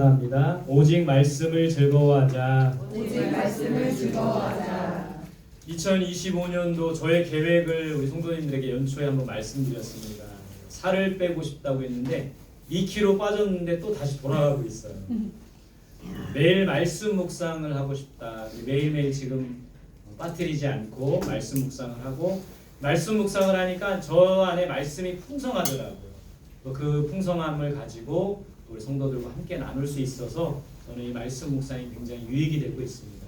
합니다. 오직 말씀을 즐거워하자. 오직 말씀을 즐거워하자. 2025년도 저의 계획을 우리 성도님들에게 연초에 한번 말씀드렸습니다. 살을 빼고 싶다고 했는데 2kg 빠졌는데 또 다시 돌아가고 있어요. 매일 말씀 묵상을 하고 싶다. 매일매일 지금 빠뜨리지 않고 말씀 묵상을 하고 말씀 묵상을 하니까 저 안에 말씀이 풍성하더라고요. 또그 풍성함을 가지고 우리 성도들과 함께 나눌 수 있어서 저는 이 말씀 묵상이 굉장히 유익이 되고 있습니다.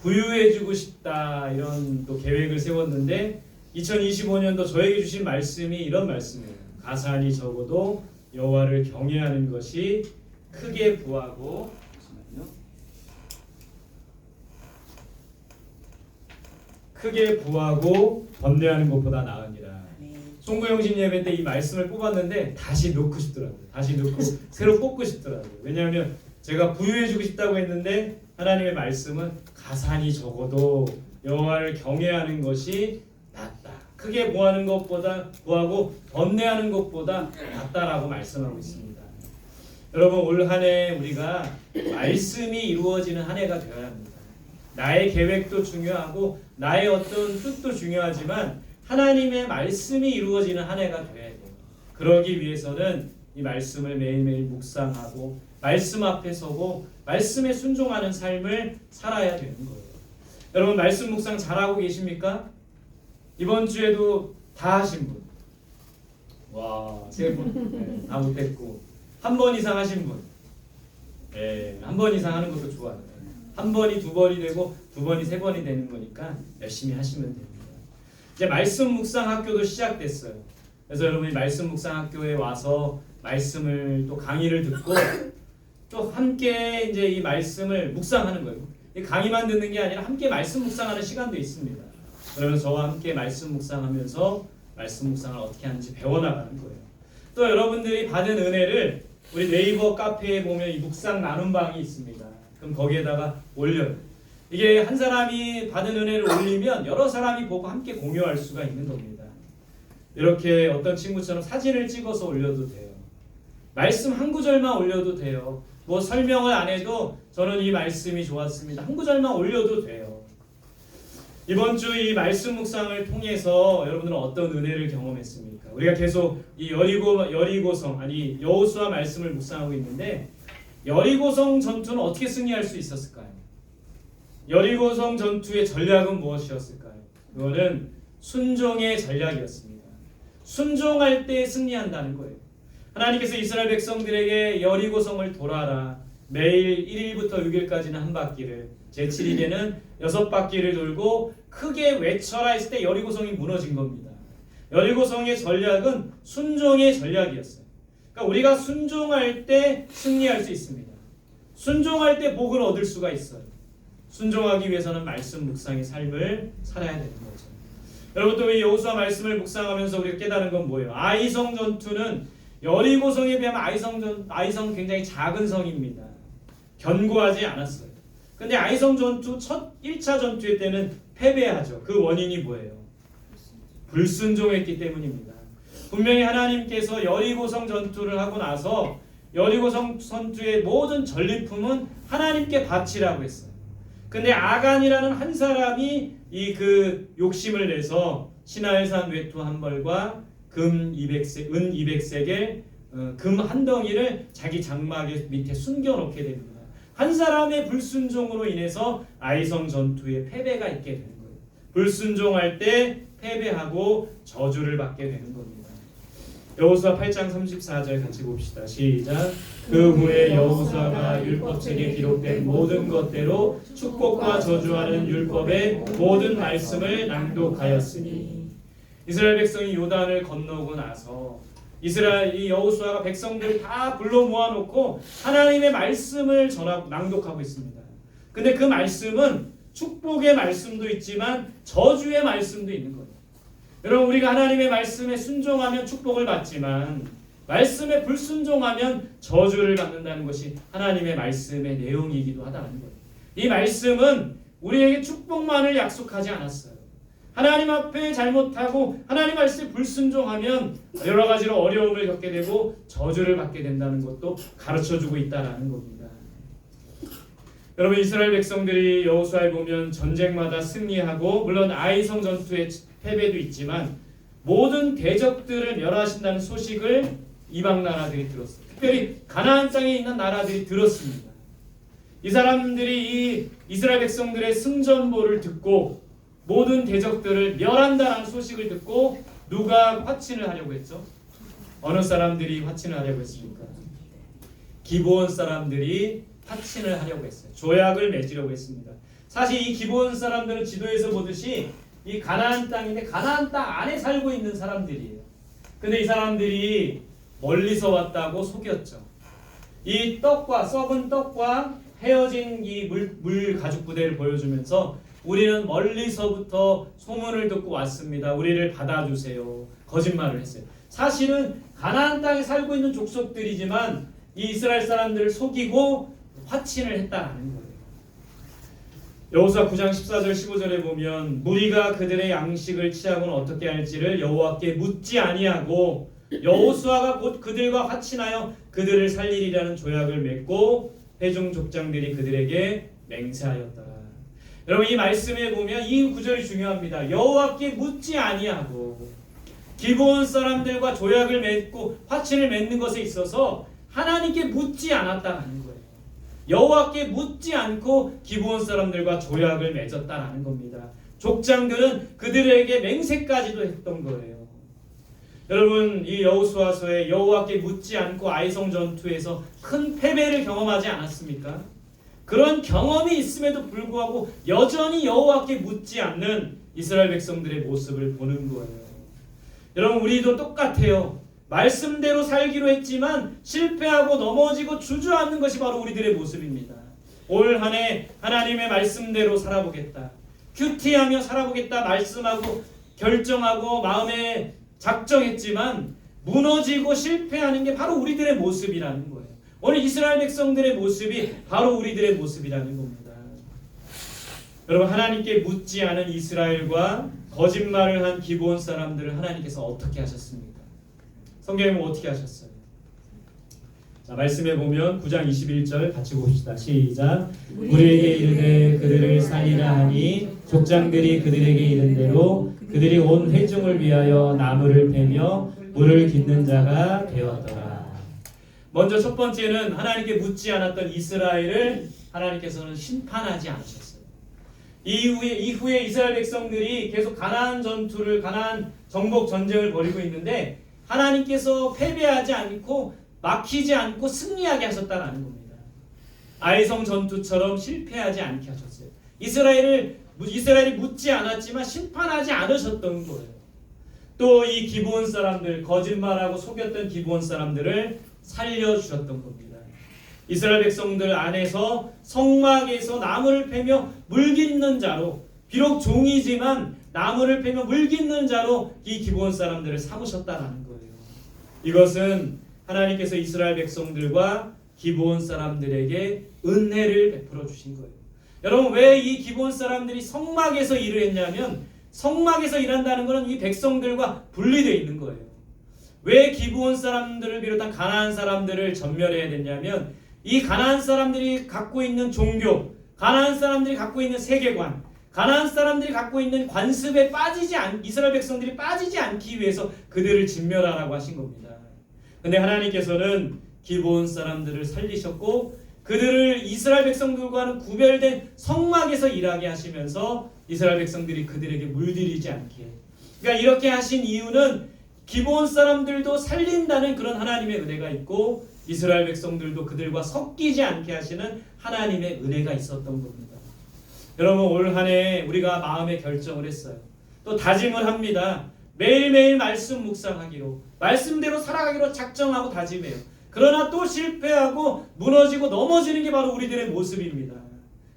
부유해지고 싶다 이런 또 계획을 세웠는데 2025년도 저에게 주신 말씀이 이런 말씀이에요. 가산이 적어도 여호와를 경외하는 것이 크게 부하고. 크게 부하고 번뇌하는 것보다 나으니라. 송구영신 예배 때 이 말씀을 뽑았는데 다시 넣고 싶더라고요. 다시 넣고 새로 뽑고 싶더라고요. 왜냐하면 제가 부유해지고 싶다고 했는데 하나님의 말씀은 가산이 적어도 여호와를 경외하는 것이 낫다. 크게 구하는 것보다 구하고 번뇌하는 것보다 낫다라고 말씀하고 있습니다. 여러분 올 한 해 우리가 말씀이 이루어지는 한 해가 되어야 합니다. 나의 계획도 중요하고 나의 어떤 뜻도 중요하지만 하나님의 말씀이 이루어지는 한 해가 되어야 돼요. 그러기 위해서는 이 말씀을 매일매일 묵상하고 말씀 앞에 서고 말씀에 순종하는 삶을 살아야 되는 거예요. 여러분 말씀 묵상 잘하고 계십니까? 이번 주에도 다 하신 분. 와, 세 분. 네, 다 못했고 한 번 이상 하신 분. 네, 한번 이상 하는 것도 좋아요. 한 번이 두 번이 되고 두 번이 세 번이 되는 거니까 열심히 하시면 됩니다. 이제 말씀 묵상 학교도 시작됐어요. 그래서 여러분이 말씀 묵상 학교에 와서 말씀을 또 강의를 듣고 또 함께 이제 이 말씀을 묵상하는 거예요. 이 강의만 듣는 게 아니라 함께 말씀 묵상하는 시간도 있습니다. 그러면 저와 함께 말씀 묵상하면서 말씀 묵상을 어떻게 하는지 배워나가는 거예요. 또 여러분들이 받은 은혜를 우리 네이버 카페에 보면 이 묵상 나눔 방이 있습니다. 그럼 거기에다가 올려요. 이게 한 사람이 받은 은혜를 올리면 여러 사람이 보고 함께 공유할 수가 있는 겁니다. 이렇게 어떤 친구처럼 사진을 찍어서 올려도 돼요. 말씀 한 구절만 올려도 돼요. 뭐 설명을 안 해도 저는 이 말씀이 좋았습니다. 한 구절만 올려도 돼요. 이번 주 이 말씀 묵상을 통해서 여러분들은 어떤 은혜를 경험했습니까? 우리가 계속 이 여리고 여리고성 아니 여호수아 말씀을 묵상하고 있는데 여리고성 전투는 어떻게 승리할 수 있었을까요? 여리고성 전투의 전략은 무엇이었을까요? 그거는 순종의 전략이었습니다. 순종할 때 승리한다는 거예요. 하나님께서 이스라엘 백성들에게 여리고성을 돌아라. 매일 1일부터 6일까지는 한 바퀴를 제7일에는 여섯 바퀴를 돌고 크게 외쳐라 했을 때 여리고성이 무너진 겁니다. 여리고성의 전략은 순종의 전략이었어요. 그러니까 우리가 순종할 때 승리할 수 있습니다. 순종할 때 복을 얻을 수가 있어요. 순종하기 위해서는 말씀 묵상의 삶을 살아야 되는 거죠. 여러분 또 이 여호수아 말씀을 묵상하면서 우리가 깨달은 건 뭐예요? 아이성 전투는 여리고 성에 비하면 아이성 전 아이성 굉장히 작은 성입니다. 견고하지 않았어요. 근데 아이성 전투 첫 1차 전투의 때는 패배하죠. 그 원인이 뭐예요? 불순종했기 때문입니다. 분명히 하나님께서 여리고성 전투를 하고 나서 여리고성 전투의 모든 전리품은 하나님께 바치라고 했어요. 근데 아간이라는 한 사람이 이 그 욕심을 내서 신하일산 외투 한 벌과 금 200세, 은 200세겔, 어, 금한 덩이를 자기 장막 밑에 숨겨놓게 됩니다. 한 사람의 불순종으로 인해서 아이성 전투에 패배가 있게 되는 거예요. 불순종할 때 패배하고 저주를 받게 되는 겁니다. 여호수아 8장 34절 같이 봅시다. 시작. 그 후에 여호수아가 율법책에 기록된 모든 것대로 축복과 저주하는 율법의 모든 말씀을 낭독하였으니 이스라엘 백성이 요단을 건너고 나서 이스라엘 이 여호수아가 백성들 다 불러 모아놓고 하나님의 말씀을 전하고 낭독하고 있습니다. 근데 그 말씀은 축복의 말씀도 있지만 저주의 말씀도 있는 거예요. 여러분 우리가 하나님의 말씀에 순종하면 축복을 받지만 말씀에 불순종하면 저주를 받는다는 것이 하나님의 말씀의 내용이기도 하다는 거예요. 이 말씀은 우리에게 축복만을 약속하지 않았어요. 하나님 앞에 잘못하고 하나님 말씀에 불순종하면 여러 가지로 어려움을 겪게 되고 저주를 받게 된다는 것도 가르쳐 주고 있다라는 겁니다. 여러분 이스라엘 백성들이 여호수아에 보면 전쟁마다 승리하고 물론 아이성 전투의 패배도 있지만 모든 대적들을 멸하신다는 소식을 이방 나라들이 들었어요. 특별히 가나안 땅에 있는 나라들이 들었습니다. 이 사람들이 이 이스라엘 백성들의 승전보를 듣고 모든 대적들을 멸한다는 소식을 듣고 누가 화친을 하려고 했죠? 어느 사람들이 화친을 하려고 했습니까? 기브온 사람들이 화친을 하려고 했어요. 조약을 맺으려고 했습니다. 사실 이 기브온 사람들은 지도에서 보듯이 이 가나안 땅인데 가나안 땅 안에 살고 있는 사람들이에요. 근데 이 사람들이 멀리서 왔다고 속였죠. 이 떡과 썩은 떡과 헤어진 이물 물 가죽 부대를 보여주면서 우리는 멀리서부터 소문을 듣고 왔습니다. 우리를 받아주세요. 거짓말을 했어요. 사실은 가나안 땅에 살고 있는 족속들이지만 이 이스라엘 사람들을 속이고 화친을 했다는 거예요. 여호수아 9장 14절 15절에 보면 무리가 그들의 양식을 취하고는 어떻게 할지를 여호와께 묻지 아니하고 여호수아가 곧 그들과 화친하여 그들을 살리리라는 조약을 맺고 회중 족장들이 그들에게 맹세하였다. 여러분 이 말씀에 보면 이 구절이 중요합니다. 여호와께 묻지 아니하고 기브온 사람들과 조약을 맺고 화친을 맺는 것에 있어서 하나님께 묻지 않았다는 거예요. 여호와께 묻지 않고 기브온 사람들과 조약을 맺었다라는 겁니다. 족장들은 그들에게 맹세까지도 했던 거예요. 여러분 이 여호수아서에 여호와께 묻지 않고 아이성 전투에서 큰 패배를 경험하지 않았습니까? 그런 경험이 있음에도 불구하고 여전히 여호와께 묻지 않는 이스라엘 백성들의 모습을 보는 거예요. 여러분 우리도 똑같아요. 말씀대로 살기로 했지만 실패하고 넘어지고 주저앉는 것이 바로 우리들의 모습입니다. 올 한 해 하나님의 말씀대로 살아보겠다. 큐티하며 살아보겠다 말씀하고 결정하고 마음에 작정했지만 무너지고 실패하는 게 바로 우리들의 모습이라는 거예요. 오늘 이스라엘 백성들의 모습이 바로 우리들의 모습이라는 겁니다. 여러분 하나님께 묻지 않은 이스라엘과 거짓말을 한 기본 사람들을 하나님께서 어떻게 하셨습니까? 성경에 보면 어떻게 하셨어요? 자 말씀해 보면 9장 21절 같이 봅시다. 시작. 우리에게 이르되 그들을 살리라 하니 족장들이 그들에게 이른 대로 그들이 온 회중을 위하여 나무를 패며 물을 깃는 자가 되었더라. 먼저 첫 번째는 하나님께 묻지 않았던 이스라엘을 하나님께서는 심판하지 않으셨어요. 이후에 이후에 이스라엘 백성들이 계속 가나안 전투를 가나안 정복 전쟁을 벌이고 있는데 하나님께서 패배하지 않고 막히지 않고 승리하게 하셨다라는 겁니다. 아이성 전투처럼 실패하지 않게 하셨어요. 이스라엘을 이스라엘이 묻지 않았지만 심판하지 않으셨던 거예요. 또 이 기브온 사람들 거짓말하고 속였던 기브온 사람들을 살려 주셨던 겁니다. 이스라엘 백성들 안에서 성막에서 나무를 패며 물 깃는 자로 비록 종이지만 나무를 패며 물 깃는 자로 이 기브온 사람들을 삼으셨다라는 거예요. 이것은 하나님께서 이스라엘 백성들과 기브온 사람들에게 은혜를 베풀어 주신 거예요. 여러분 왜 이 기브온 사람들이 성막에서 일을 했냐면 성막에서 일한다는 것은 이 백성들과 분리되어 있는 거예요. 왜 기브온 사람들을 비롯한 가나안 사람들을 전멸해야 됐냐면 이 가나안 사람들이 갖고 있는 종교, 가나안 사람들이 갖고 있는 세계관, 가나안 사람들이 갖고 있는 관습에 빠지지 않 이스라엘 백성들이 빠지지 않기 위해서 그들을 진멸하라고 하신 겁니다. 근데 하나님께서는 기브온 사람들을 살리셨고 그들을 이스라엘 백성들과는 구별된 성막에서 일하게 하시면서 이스라엘 백성들이 그들에게 물들이지 않게. 그러니까 이렇게 하신 이유는 기본 사람들도 살린다는 그런 하나님의 은혜가 있고 이스라엘 백성들도 그들과 섞이지 않게 하시는 하나님의 은혜가 있었던 겁니다. 여러분 올 한 해 우리가 마음의 결정을 했어요. 또 다짐을 합니다. 매일매일 말씀 묵상하기로 말씀대로 살아가기로 작정하고 다짐해요. 그러나 또 실패하고 무너지고 넘어지는 게 바로 우리들의 모습입니다.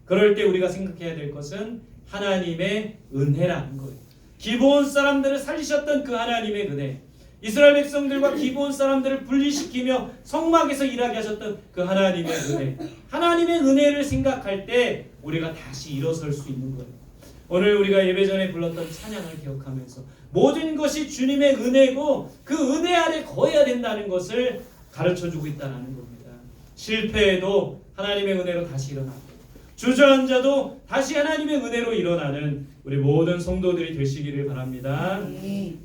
그럴 때 우리가 생각해야 될 것은 하나님의 은혜라는 거예요. 기본 사람들을 살리셨던 그 하나님의 은혜. 이스라엘 백성들과 기본 사람들을 분리시키며 성막에서 일하게 하셨던 그 하나님의 은혜. 하나님의 은혜를 생각할 때 우리가 다시 일어설 수 있는 거예요. 오늘 우리가 예배 전에 불렀던 찬양을 기억하면서 모든 것이 주님의 은혜고 그 은혜 아래 거해야 된다는 것을 가르쳐 주고 있다는 겁니다. 실패해도 하나님의 은혜로 다시 일어나고 주저앉아도 다시 하나님의 은혜로 일어나는 우리 모든 성도들이 되시기를 바랍니다.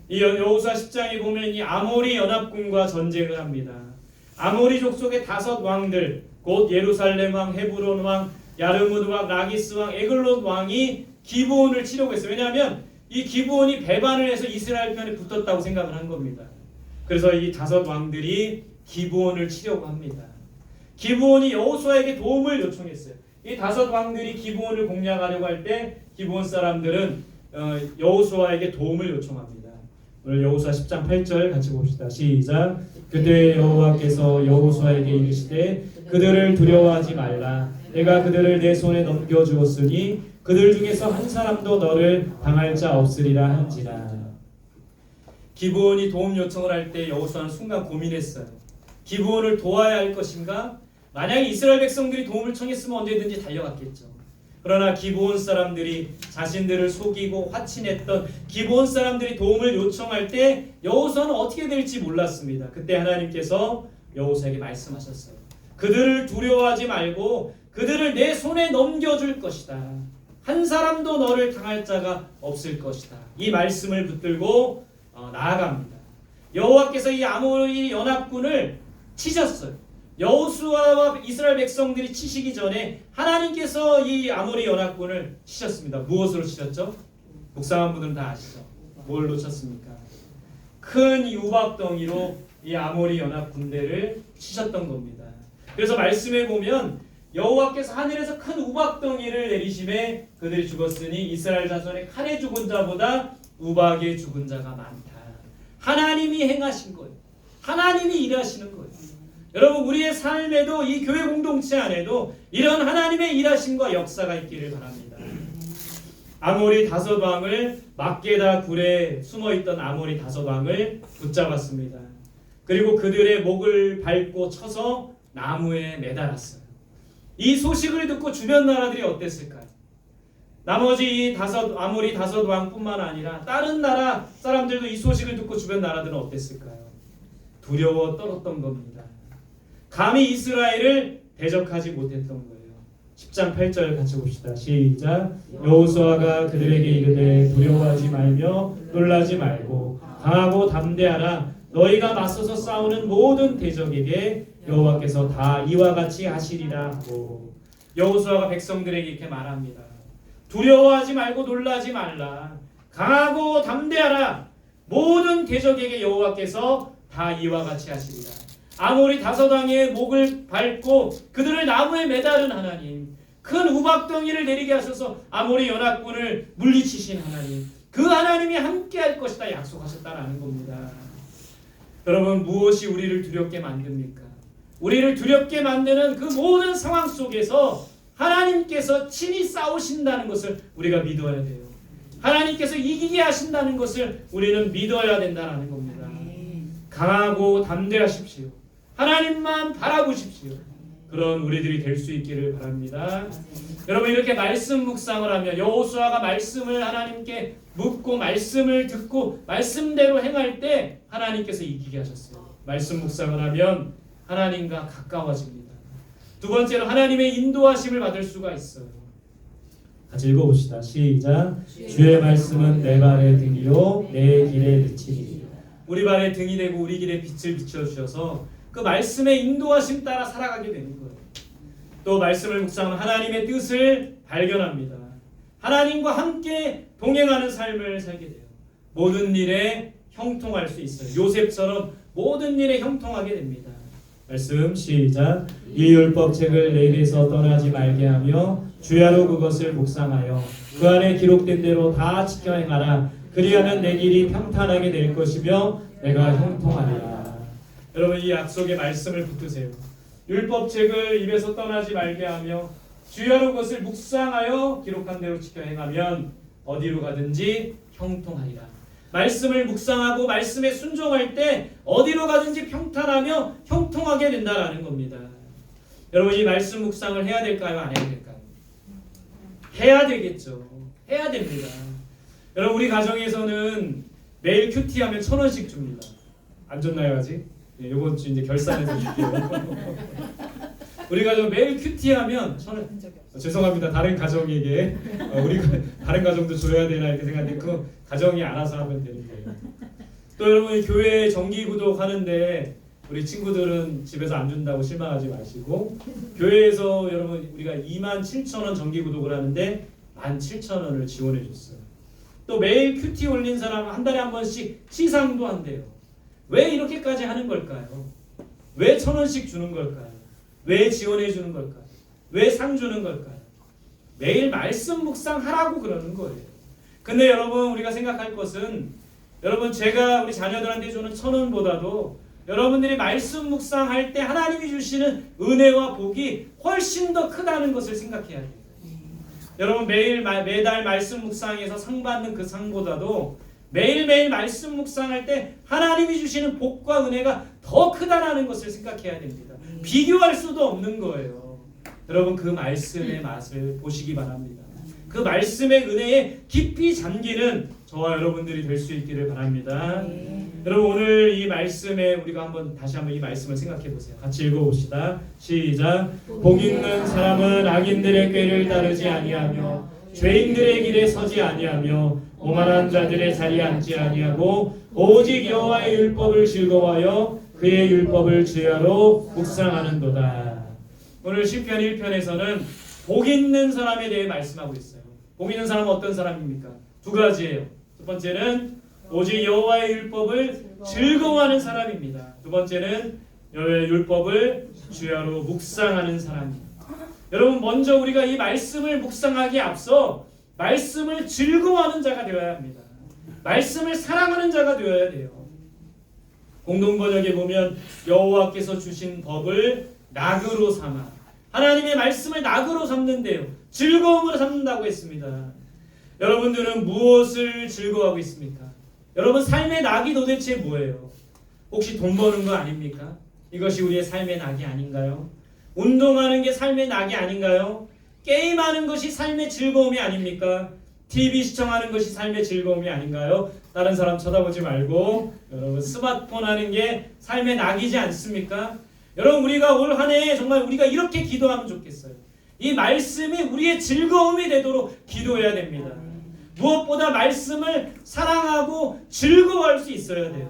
이 여- 여호수아 10장에 보면 이 아모리 연합군과 전쟁을 합니다. 아모리 족속의 다섯 왕들 곧 예루살렘 왕, 헤브론 왕, 야르무드 왕, 라기스 왕, 에글론 왕이 기브온을 치려고 했어요. 왜냐하면 이 기브온이 배반을 해서 이스라엘 편에 붙었다고 생각을 한 겁니다. 그래서 이 다섯 왕들이 기브온을 치려고 합니다. 기브온이 여호수아에게 도움을 요청했어요. 이 다섯 왕들이 기브온을 공략하려고 할 때 기브온 사람들은 어, 여호수아에게 도움을 요청합니다. 오늘 여호수아 10장 8절 같이 봅시다. 시작. 그때 여호와께서 여호수아에게 이르시되 그들을 두려워하지 말라. 내가 그들을 내 손에 넘겨 주었으니 그들 중에서 한 사람도 너를 당할 자 없으리라 한지라. 기브온이 도움 요청을 할 때 여호수아는 순간 고민했어요. 기브온을 도와야 할 것인가? 만약에 이스라엘 백성들이 도움을 청했으면 언제든지 달려갔겠죠. 그러나 기브온 사람들이 자신들을 속이고 화친했던 기브온 사람들이 도움을 요청할 때 여호수아는 어떻게 될지 몰랐습니다. 그때 하나님께서 여호수아에게 말씀하셨어요. 그들을 두려워하지 말고 그들을 내 손에 넘겨줄 것이다. 한 사람도 너를 당할 자가 없을 것이다. 이 말씀을 붙들고 어, 나아갑니다. 여호와께서 이 아모리 연합군을 치셨어요. 여호수아와 이스라엘 백성들이 치시기 전에 하나님께서 이 아모리 연합군을 치셨습니다. 무엇으로 치셨죠? 묵상한 분들은 다 아시죠? 뭘 놓쳤습니까? 큰 유박덩이로 이 아모리 연합 군대를 치셨던 겁니다. 그래서 말씀에 보면 여호와께서 하늘에서 큰 우박덩이를 내리심에 그들이 죽었으니 이스라엘 자손의 칼에 죽은 자보다 우박에 죽은 자가 많다. 하나님이 행하신 거예요. 하나님이 일하시는 거예요. 여러분 우리의 삶에도 이 교회 공동체 안에도 이런 하나님의 일하심과 역사가 있기를 바랍니다. 아모리 다섯 왕을 막게다 굴에 숨어 있던 아모리 다섯 왕을 붙잡았습니다. 그리고 그들의 목을 밟고 쳐서 나무에 매달았어요. 이 소식을 듣고 주변 나라들이 어땠을까요? 나머지 이 다섯 아모리 다섯 왕뿐만 아니라 다른 나라 사람들도 이 소식을 듣고 주변 나라들은 어땠을까요? 두려워 떨었던 겁니다. 감히 이스라엘을 대적하지 못했던 거예요. 10장 8절 같이 봅시다. 시작. 여호수아가 그들에게 이르되 두려워하지 말며 놀라지 말고 강하고 담대하라. 너희가 맞서서 싸우는 모든 대적에게 여호와께서 다 이와 같이 하시리라 하고 여호수아가 백성들에게 이렇게 말합니다. 두려워하지 말고 놀라지 말라. 강하고 담대하라. 모든 대적에게 여호와께서 다 이와 같이 하시리라. 아모리 다섯 왕의 목을 밟고 그들을 나무에 매달은 하나님, 큰 우박덩이를 내리게 하셔서 아모리 연합군을 물리치신 하나님, 그 하나님이 함께할 것이다 약속하셨다라는 겁니다. 여러분 무엇이 우리를 두렵게 만듭니까? 우리를 두렵게 만드는 그 모든 상황 속에서 하나님께서 친히 싸우신다는 것을 우리가 믿어야 돼요. 하나님께서 이기게 하신다는 것을 우리는 믿어야 된다는 겁니다. 강하고 담대하십시오. 하나님만 바라보십시오. 그런 우리들이 될 수 있기를 바랍니다. 여러분 이렇게 말씀 묵상을 하면 여호수아가 말씀을 하나님께 묻고 말씀을 듣고 말씀대로 행할 때 하나님께서 이기게 하셨어요. 말씀 묵상을 하면 하나님과 가까워집니다. 두 번째로 하나님의 인도하심을 받을 수가 있어요. 같이 읽어봅시다. 시작. 주의 말씀은 내 발의 등이요 내 길의 빛이니 우리 발의 등이 되고 우리 길에 빛을 비춰 주셔서 그 말씀의 인도하심 따라 살아가게 되는 거예요. 또 말씀을 묵상하면 하나님의 뜻을 발견합니다. 하나님과 함께 동행하는 삶을 살게 돼요. 모든 일에 형통할 수 있어요. 요셉처럼 모든 일에 형통하게 됩니다. 말씀 시작. 이 율법 책을 내 입에서 떠나지 말게 하며 주야로 그것을 묵상하여 그 안에 기록된 대로 다 지켜 행하라. 그리하면 내 길이 평탄하게 될 것이며 내가 형통하리라. 여러분 이 약속의 말씀을 붙드세요. 율법책을 입에서 떠나지 말게 하며 주야로 그것을 묵상하여 기록한 대로 지켜 행하면 어디로 가든지 형통하리라. 말씀을 묵상하고 말씀에 순종할 때 어디로 가든지 평탄하며 형통하게 된다라는 겁니다. 여러분 이 말씀 묵상을 해야 될까요? 안 해야 될까요? 해야 되겠죠. 해야 됩니다. 여러분 우리 가정에서는 매일 큐티하면 천 원씩 줍니다. 안 줬나요 아직? 네, 이번 주 이제 결산해서 줄게요. 우리 가정 매일 큐티하면. 어, 죄송합니다. 다른 가정에게 어, 우리 다른 가정도 줘야 되나 이렇게 생각했는데 그 가정이 알아서 하면 되는 거예요. 또 여러분 교회 정기 구독 하는데 우리 친구들은 집에서 안 준다고 실망하지 마시고 교회에서 여러분 우리가 2만 7천 원 정기 구독을 하는데 1만 7천 원을 지원해 줬어요. 또 매일 큐티 올린 사람 한 달에 한 번씩 시상도 한대요. 왜 이렇게까지 하는 걸까요? 왜 천 원씩 주는 걸까요? 왜 지원해 주는 걸까요? 왜 상 주는 걸까요? 매일 말씀 묵상하라고 그러는 거예요. 근데 여러분 우리가 생각할 것은 여러분 제가 우리 자녀들한테 주는 천 원보다도 여러분들이 말씀 묵상할 때 하나님이 주시는 은혜와 복이 훨씬 더 크다는 것을 생각해야 돼요. 여러분 매일 마- 매달 말씀 묵상에서 상 받는 그 상보다도 매일매일 말씀 묵상할 때 하나님이 주시는 복과 은혜가 더 크다라는 것을 생각해야 됩니다. 비교할 수도 없는 거예요. 여러분 그 말씀의 맛을 보시기 바랍니다. 그 말씀의 은혜에 깊이 잠기는 저와 여러분들이 될 수 있기를 바랍니다. 여러분 오늘 이 말씀에 우리가 한번 다시 한번 이 말씀을 생각해 보세요. 같이 읽어 봅시다. 시작. 복 있는 사람은 악인들의 꾀를 따르지 아니하며 죄인들의 길에 서지 아니하며 오만한 자들의 자리에 앉지 아니하고 오직 여호와의 율법을 즐거워하여 그의 율법을 주야로 묵상하는도다. 오늘 시편 1편에서는 복 있는 사람에 대해 말씀하고 있어요. 복 있는 사람은 어떤 사람입니까? 두 가지예요. 첫 번째는 오직 여호와의 율법을 즐거워하는 사람입니다. 두 번째는 여호와의 율법을 주야로 묵상하는 사람입니다. 여러분 먼저 우리가 이 말씀을 묵상하기에 앞서 말씀을 즐거워하는 자가 되어야 합니다. 말씀을 사랑하는 자가 되어야 돼요. 공동 번역에 보면 여호와께서 주신 법을 낙으로 삼아 하나님의 말씀을 낙으로 삼는데요. 즐거움으로 삼는다고 했습니다. 여러분들은 무엇을 즐거워하고 있습니까? 여러분 삶의 낙이 도대체 뭐예요? 혹시 돈 버는 거 아닙니까? 이것이 우리의 삶의 낙이 아닌가요? 운동하는 게 삶의 낙이 아닌가요? 게임하는 것이 삶의 즐거움이 아닙니까? TV 시청하는 것이 삶의 즐거움이 아닌가요? 다른 사람 쳐다보지 말고 여러분 스마트폰 하는 게 삶의 낙이지 않습니까? 여러분 우리가 올 한 해 정말 우리가 이렇게 기도하면 좋겠어요. 이 말씀이 우리의 즐거움이 되도록 기도해야 됩니다. 무엇보다 말씀을 사랑하고 즐거워할 수 있어야 돼요.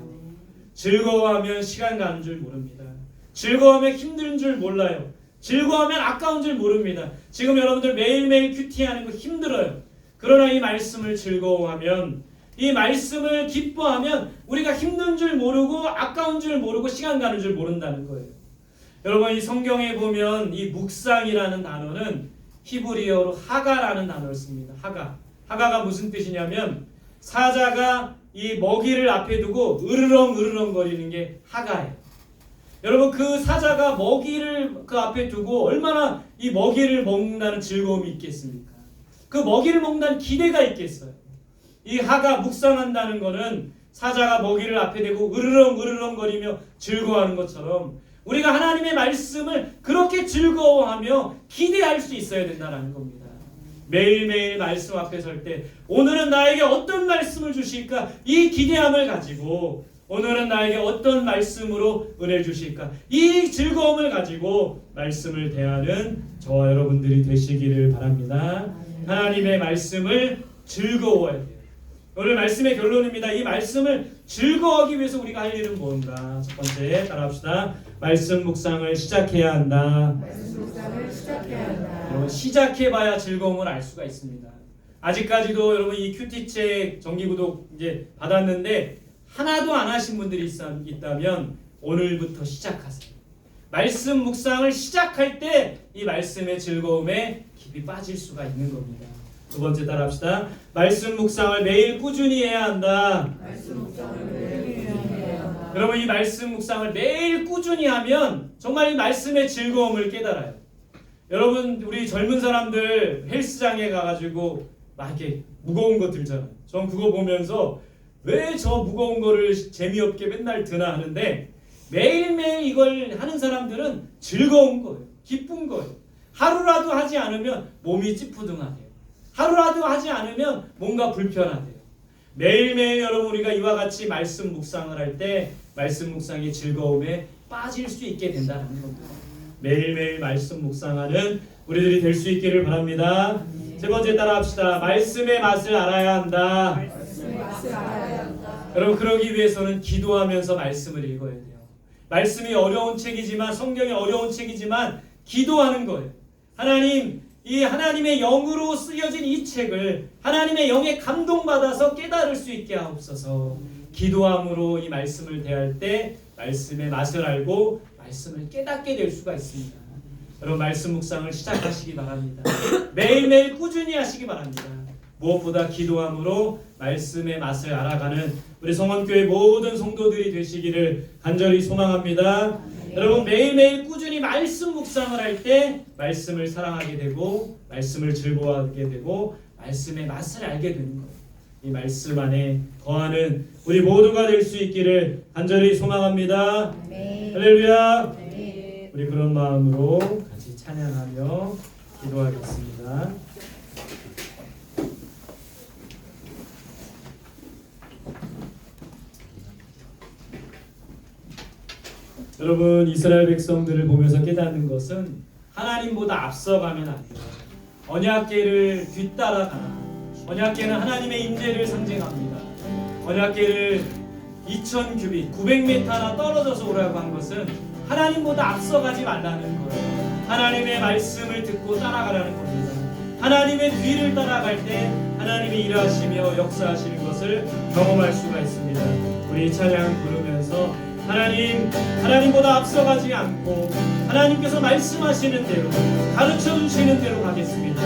즐거워하면 시간 가는 줄 모릅니다. 즐거워하면 힘든 줄 몰라요. 즐거워하면 아까운 줄 모릅니다. 지금 여러분들 매일매일 큐티 하는 거 힘들어요. 그러나 이 말씀을 즐거워하면 이 말씀을 기뻐하면 우리가 힘든 줄 모르고 아까운 줄 모르고 시간 가는 줄 모른다는 거예요. 여러분 이 성경에 보면 이 묵상이라는 단어는 히브리어로 하가라는 단어를 씁니다. 하가. 하가가 무슨 뜻이냐면 사자가 이 먹이를 앞에 두고 으르렁 으르렁 거리는 게 하가예요. 여러분 그 사자가 먹이를 그 앞에 두고 얼마나 이 먹이를 먹는다는 즐거움이 있겠습니까? 그 먹이를 먹는다는 기대가 있겠어요. 이 하가 묵상한다는 거는 사자가 먹이를 앞에 대고 으르렁 으르렁 거리며 즐거워하는 것처럼 우리가 하나님의 말씀을 그렇게 즐거워하며 기대할 수 있어야 된다는 겁니다. 매일매일 말씀 앞에 설 때 오늘은 나에게 어떤 말씀을 주실까 이 기대함을 가지고 오늘은 나에게 어떤 말씀으로 은혜 주실까 이 즐거움을 가지고 말씀을 대하는 저와 여러분들이 되시기를 바랍니다. 하나님의 말씀을 즐거워해야 돼요. 오늘 말씀의 결론입니다. 이 말씀을 즐거워하기 위해서 우리가 할 일은 뭔가? 첫 번째 따라합시다. 말씀 묵상을 시작해야 한다. 말씀 묵상을 시작해야 한다. 여러분 시작해봐야 즐거움을 알 수가 있습니다. 아직까지도 여러분 이 큐티책 정기구독 이제 받았는데 하나도 안 하신 분들이 있- 있다면 오늘부터 시작하세요. 말씀 묵상을 시작할 때 이 말씀의 즐거움에 깊이 빠질 수가 있는 겁니다. 두 번째 따라합시다. 말씀 묵상을 매일 꾸준히 해야 한다. 여러분 이 말씀 묵상을 매일 꾸준히 하면 정말 이 말씀의 즐거움을 깨달아요. 여러분 우리 젊은 사람들 헬스장에 가가지고 막 이렇게 무거운 거 들잖아요. 전 그거 보면서 왜 저 무거운 거를 재미없게 맨날 드나 하는데 매일매일 이걸 하는 사람들은 즐거운 거예요. 기쁜 거예요. 하루라도 하지 않으면 몸이 찌푸둥하대요. 하루라도 하지 않으면 뭔가 불편하대요. 매일매일 여러분 우리가 이와 같이 말씀 묵상을 할 때 말씀 묵상의 즐거움에 빠질 수 있게 된다는 겁니다. 매일매일 말씀 묵상하는 우리들이 될 수 있기를 바랍니다. 세 번째 따라 합시다. 말씀의 맛을 알아야 한다. 말씀을 알아야 한다. 여러분 그러기 위해서는 기도하면서 말씀을 읽어야 돼요. 말씀이 어려운 책이지만 성경이 어려운 책이지만 기도하는 거예요. 하나님 이 하나님의 영으로 쓰여진 이 책을 하나님의 영에 감동받아서 깨달을 수 있게 하옵소서. 기도함으로 이 말씀을 대할 때 말씀의 맛을 알고 말씀을 깨닫게 될 수가 있습니다. 여러분 말씀 묵상을 시작하시기 바랍니다. 매일매일 꾸준히 하시기 바랍니다. 무엇보다 기도함으로 말씀의 맛을 알아가는 우리 성원교회 모든 성도들이 되시기를 간절히 소망합니다. 여러분 매일매일 꾸준히 말씀 묵상을 할 때 말씀을 사랑하게 되고 말씀을 즐거워하게 되고 말씀의 맛을 알게 되는 거예요. 이 말씀 안에 거하는 우리 모두가 될 수 있기를 간절히 소망합니다. 아멘. 할렐루야. 아멘. 우리 그런 마음으로 같이 찬양하며 기도하겠습니다. 여러분 이스라엘 백성들을 보면서 깨닫는 것은 하나님보다 앞서가면 안 돼요. 언약궤를 뒤따라가라. 언약궤는 하나님의 임재를 상징합니다. 언약궤를 2,000 규빗, 900m나 떨어져서 오라고 한 것은 하나님보다 앞서가지 말라는 거예요. 하나님의 말씀을 듣고 따라가라는 겁니다. 하나님의 뒤를 따라갈 때 하나님이 일하시며 역사하시는 것을 경험할 수가 있습니다. 우리 이 찬양 부르면서 하나님, 하나님보다 앞서가지 않고 하나님께서 말씀하시는 대로 가르쳐 주시는 대로 가겠습니다.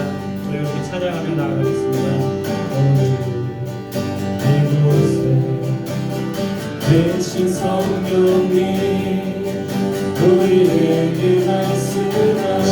우리 이렇게 찬양하며 나아가겠습니다. 계신 성령님 우리에게 말씀하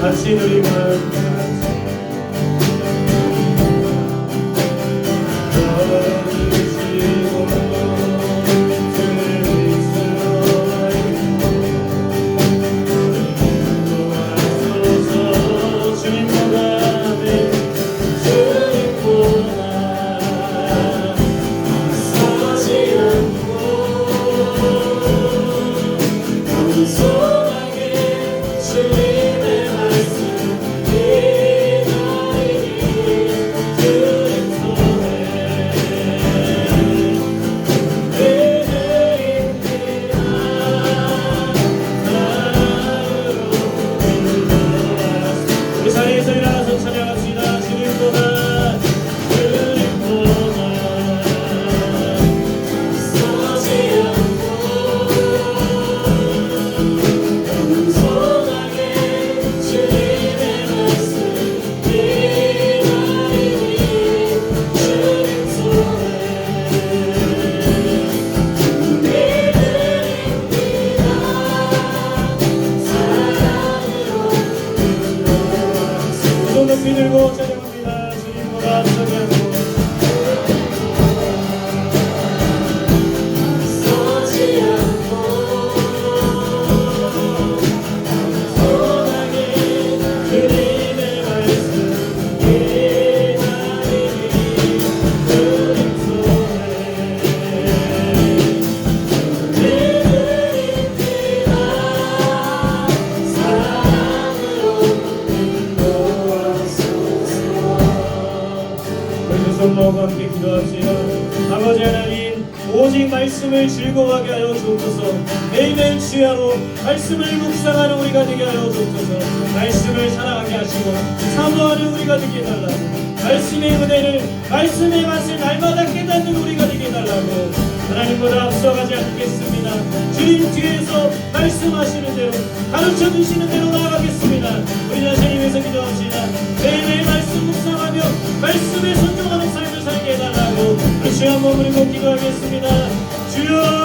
같이 누리면 마음과 함께 기도합시다. 아버지 하나님, 오직 말씀을 즐거워하게 하여 주옵소서. 매일매일 취하로 말씀을 묵상하는 우리가 되게 하여 주옵소서. 말씀을 사랑하게 하시고 사모하는 우리가 되게 해달라고. 말씀의 은혜를 말씀의 맛을 날마다 깨닫는 우리가 되게 달라고 하나님보다 앞서가지 않겠습니다 주님 뒤에서 말씀하시는 대로 가르쳐 주시는 대로 나아가겠습니다 우리 자신을 위해서 기도합시다 매일매일 말씀 묵상하며 말씀에 순종하는 삶을 살게 해달라고 우리 주여 한번 부리고 기도하겠습니다. 주여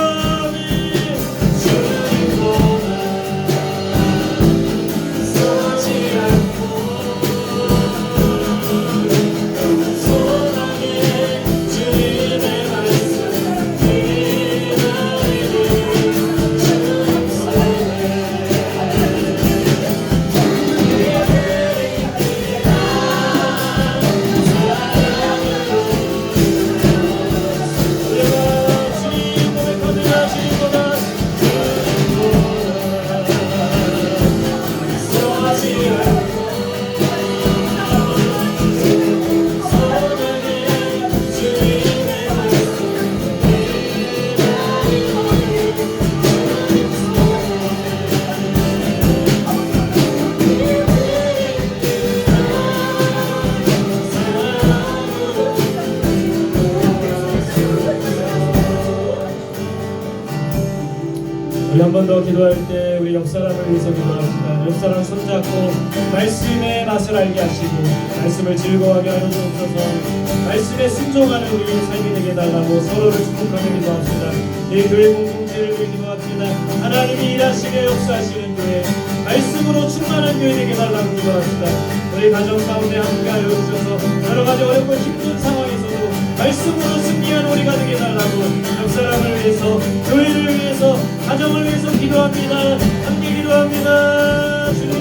기도할 때 우리 옆사람을 위해서 기도합시다. 옆사람 손잡고 말씀의 맛을 알게 하시고 말씀을 즐거워하게 하여 주옵소서. 말씀에 순종하는 우리 삶이 되게 해달라고 서로를 축복하며 기도합시다. 이 교회 공동체를 위해 기도합시다. 하나님이 일하시게 역사하시는 교회 말씀으로 충만한 교회 되게 해달라고 기도합시다. 우리 가정 가운데 함께 하여 주셔서 여러 가지 어렵고 힘든 상황에서도 말씀으로 승리하는 우리가 되게 해달라고 옆사람을 위해서 교회를 위해서 가정을 위해서 기도합니다. 함께 기도합니다. 주님.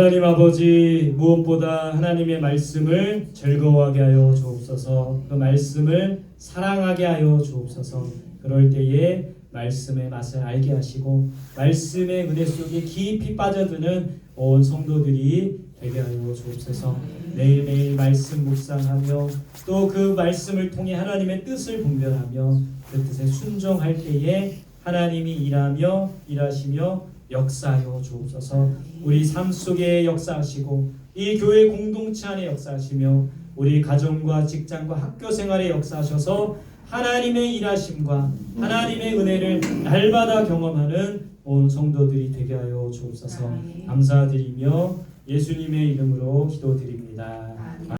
하나님 아버지 무엇보다 하나님의 말씀을 즐거워하게 하여 주옵소서. 그 말씀을 사랑하게 하여 주옵소서. 그럴 때에 말씀의 맛을 알게 하시고 말씀의 은혜 속에 깊이 빠져드는 온 성도들이 되게 하여 주옵소서. 매일매일 말씀 묵상하며 또 그 말씀을 통해 하나님의 뜻을 분별하며 그 뜻에 순종할 때에 하나님이 일하며 일하시며 역사하여 주옵소서. 우리 삶 속에 역사하시고 이 교회 공동체 안에 역사하시며 우리 가정과 직장과 학교 생활에 역사하셔서 하나님의 일하심과 하나님의 은혜를 날마다 경험하는 온 성도들이 되게 하여 주옵소서. 감사드리며 예수님의 이름으로 기도드립니다.